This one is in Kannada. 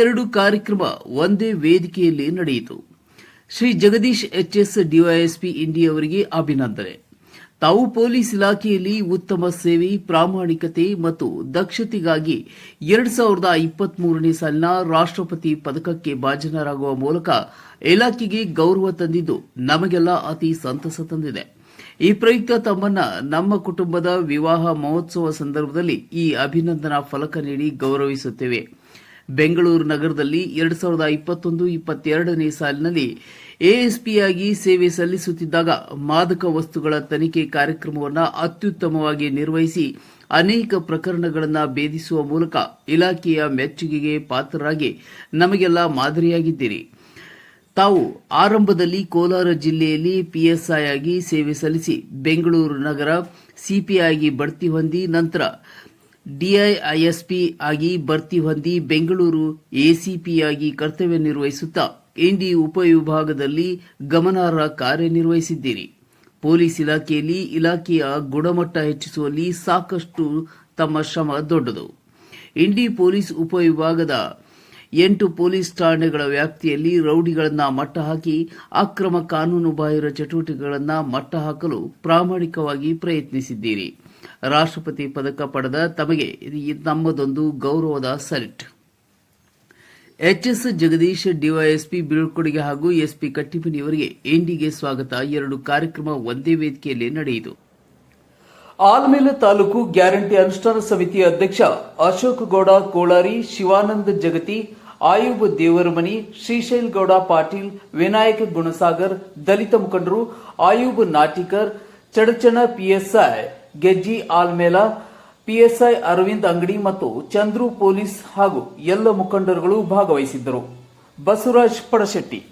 ಎರಡು ಕಾರ್ಯಕ್ರಮ ಒಂದೇ ವೇದಿಕೆಯಲ್ಲಿ ನಡೆಯಿತು. ಶ್ರೀ ಜಗದೀಶ್ ಎಚ್ಎಸ್ ಡಿವೈಎಸ್ಪಿ ಇಂಡಿ ಅವರಿಗೆ ಅಭಿನಂದನೆ. ತಾವು ಪೊಲೀಸ್ ಇಲಾಖೆಯಲ್ಲಿ ಉತ್ತಮ ಸೇವೆ, ಪ್ರಾಮಾಣಿಕತೆ ಮತ್ತು ದಕ್ಷತೆಗಾಗಿ ಎರಡ್ ಸಾವಿರದ ಇಪ್ಪತ್ತ್ ಮೂರನೇ ಸಾಲಿನ ರಾಷ್ಟ್ರಪತಿ ಪದಕಕ್ಕೆ ಭಾಜನರಾಗುವ ಮೂಲಕ ಇಲಾಖೆಗೆ ಗೌರವ ತಂದಿದ್ದು ನಮಗೆಲ್ಲ ಅತಿ ಸಂತಸ ತಂದಿದೆ. ಈ ಪ್ರಯುಕ್ತ ತಮ್ಮನ್ನ ನಮ್ಮ ಕುಟುಂಬದ ವಿವಾಹ ಮಹೋತ್ಸವ ಸಂದರ್ಭದಲ್ಲಿ ಈ ಅಭಿನಂದನಾ ಫಲಕ ನೀಡಿ ಗೌರವಿಸುತ್ತೇವೆ. ಬೆಂಗಳೂರು ನಗರದಲ್ಲಿ ಎರಡ್ ಸಾವಿರದ ಇಪ್ಪತ್ತೊಂದು, ಇಪ್ಪತ್ತೆರಡನೇ ಸಾಲಿನಲ್ಲಿ ಎಎಸ್ಪಿಯಾಗಿ ಸೇವೆ ಸಲ್ಲಿಸುತ್ತಿದ್ದಾಗ ಮಾದಕ ವಸ್ತುಗಳ ತನಿಖೆ ಕಾರ್ಯಕ್ರಮವನ್ನು ಅತ್ಯುತ್ತಮವಾಗಿ ನಿರ್ವಹಿಸಿ ಅನೇಕ ಪ್ರಕರಣಗಳನ್ನು ಭೇದಿಸುವ ಮೂಲಕ ಇಲಾಖೆಯ ಮೆಚ್ಚುಗೆಗೆ ಪಾತ್ರರಾಗಿ ನಮಗೆಲ್ಲ ಮಾದರಿಯಾಗಿದ್ದೀರಿ. ತಾವು ಆರಂಭದಲ್ಲಿ ಕೋಲಾರ ಜಿಲ್ಲೆಯಲ್ಲಿ ಪಿಎಸ್ಐ ಆಗಿ ಸೇವೆ ಸಲ್ಲಿಸಿ ಬೆಂಗಳೂರು ನಗರ ಸಿಪಿಐ ಆಗಿ ಬಡ್ತಿ ಹೊಂದಿ ನಂತರ ಡಿಐಐಎಸ್ಪಿ ಆಗಿ ಭರ್ತಿ ಹೊಂದಿ ಬೆಂಗಳೂರು ಎಸಿಪಿಯಾಗಿ ಕರ್ತವ್ಯ ನಿರ್ವಹಿಸುತ್ತಾ ಇಂಡಿ ಉಪವಿಭಾಗದಲ್ಲಿ ಗಮನಾರ್ಹ ಕಾರ್ಯನಿರ್ವಹಿಸಿದ್ದೀರಿ. ಪೊಲೀಸ್ ಇಲಾಖೆಯಲ್ಲಿ ಇಲಾಖೆಯ ಗುಣಮಟ್ಟ ಹೆಚ್ಚಿಸುವಲ್ಲಿ ಸಾಕಷ್ಟು ತಮ್ಮ ಶ್ರಮ ದೊಡ್ಡದು. ಇಂಡಿ ಪೊಲೀಸ್ ಉಪವಿಭಾಗದ ಎಂಟು ಪೊಲೀಸ್ ಠಾಣೆಗಳ ವ್ಯಾಪ್ತಿಯಲ್ಲಿ ರೌಡಿಗಳನ್ನು ಮಟ್ಟ ಹಾಕಿ ಅಕ್ರಮ ಕಾನೂನುಬಾಹಿರ ಚಟುವಟಿಕೆಗಳನ್ನು ಮಟ್ಟ ಹಾಕಲು ಪ್ರಾಮಾಣಿಕವಾಗಿ ಪ್ರಯತ್ನಿಸಿದ್ದೀರಿ. ರಾಷ್ಟ್ರಪತಿ ಪದಕ ಪಡೆದ ತಮಗೆ ನಮ್ಮದೊಂದು ಗೌರವದ ಸೆಲ್ಟ್. ಎಚ್ಎಸ್ ಜಗದೀಶ್, ಡಿವೈಎಸ್ಪಿ ಬೀಳ್ಕೊಡುಗೆ ಹಾಗೂ ಎಸ್ಪಿ ಕಟ್ಟಿಮನಿಯವರಿಗೆ ಇಂಡಿಗೆ ಸ್ವಾಗತ. ಎರಡು ಕಾರ್ಯಕ್ರಮ ಒಂದೇ ವೇದಿಕೆಯಲ್ಲಿ ನಡೆಯಿತು. ಆಲ್ಮೇಲ ತಾಲೂಕು ಗ್ಯಾರಂಟಿ ಅನುಷ್ಠಾನ ಸಮಿತಿಯ ಅಧ್ಯಕ್ಷ ಅಶೋಕ್ ಗೌಡ ಕೋಳಾರಿ, ಶಿವಾನಂದ ಜಗತಿ, ಆಯುಬ್ ದೇವರಮನಿ ಶ್ರೀಶೈಲ್ ಗೌಡ ಪಾಟೀಲ್, ವಿನಾಯಕ ಗುಣಸಾಗರ್, ದಲಿತ ಮುಖಂಡರು, ಆಯುಬ್ ನಾಟಿಕರ್, ಚಡಚಣ ಪಿಎಸ್ಐ ಗೆಜ್ಜಿ ಆಲ್ಮೇಲ ಪಿಎಸ್ಐ ಅರವಿಂದ್ ಅಂಗಡಿ ಮತ್ತು ಚಂದ್ರು ಪೊಲೀಸ್ ಹಾಗೂ ಎಲ್ಲ ಮುಖಂಡರುಗಳು ಭಾಗವಹಿಸಿದ್ದರು. ಬಸವರಾಜ್ ಪಡಶೆಟ್ಟಿ.